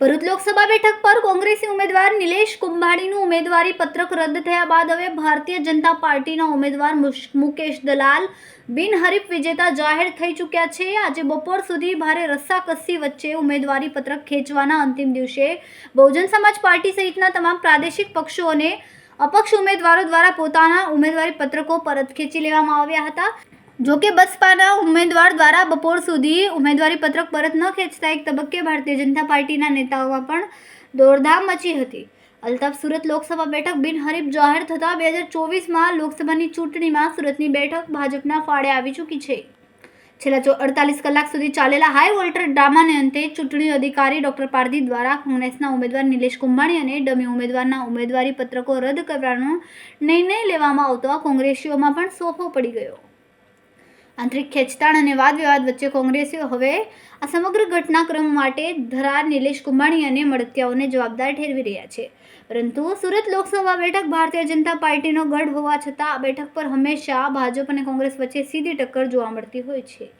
ભરૂચ લોકસભા બેઠક પર કોંગ્રેસી ઉમેદવાર નિલેશ કુંભાણીનું ઉમેદવારી પત્રક રદ થયા બાદ હવે ભારતીય જનતા પાર્ટીના ઉમેદવાર મુકેશ દલાલ બિનહરીફ વિજેતા જાહેર થઈ ચૂક્યા છે. આજે બપોર સુધી ભારે રસ્સાકસ્સી વચ્ચે ઉમેદવારી પત્રક ખેંચવાના અંતિમ દિવસે બહુજન સમાજ પાર્ટી સહિતના તમામ પ્રાદેશિક પક્ષો અને અપક્ષ ઉમેદવારો દ્વારા પોતાના ઉમેદવારી પત્રકો પરત ખેંચી લેવામાં આવ્યા હતા. જો કે બસપાના ઉમેદવાર દ્વારા બપોર સુધી ઉમેદવારી પત્રક પરત ન ખેંચતા એક તબક્કે ભારતીય જનતા પાર્ટીના નેતાઓમાં પણ દોડધામ મચી હતી. અલ્તાફ સુરત લોકસભા બેઠક બિનહરીફ જાહેર થતાં બે હજાર ચોવીસમાં લોકસભાની ચૂંટણીમાં સુરતની બેઠક ભાજપના ફાળે આવી ચૂકી છે. છેલ્લા અડતાલીસ કલાક સુધી ચાલેલા હાઈ વોલ્ટર ડ્રામાને અંતે ચૂંટણી અધિકારી ડોક્ટર પારધી દ્વારા કોંગ્રેસના ઉમેદવાર નિલેશ કુંભાણી અને ડમી ઉમેદવારના ઉમેદવારી પત્રકો રદ કરવાનો નિર્ણય લેવામાં આવતો કોંગ્રેસીઓમાં પણ સોફો પડી ગયો. આંતરિક ખેંચતાણ અને વાદ વિવાદ વચ્ચે કોંગ્રેસીઓ હવે આ સમગ્ર ઘટનાક્રમ માટે ધરાર નિલેશ કુંભાણી અને મળતિયાઓને જવાબદાર ઠેરવી રહ્યા છે. પરંતુ સુરત લોકસભા બેઠક ભારતીય જનતા પાર્ટીનો ગઢ હોવા છતાં આ બેઠક પર હંમેશા ભાજપ અને કોંગ્રેસ વચ્ચે સીધી ટક્કર જોવા મળતી હોય છે.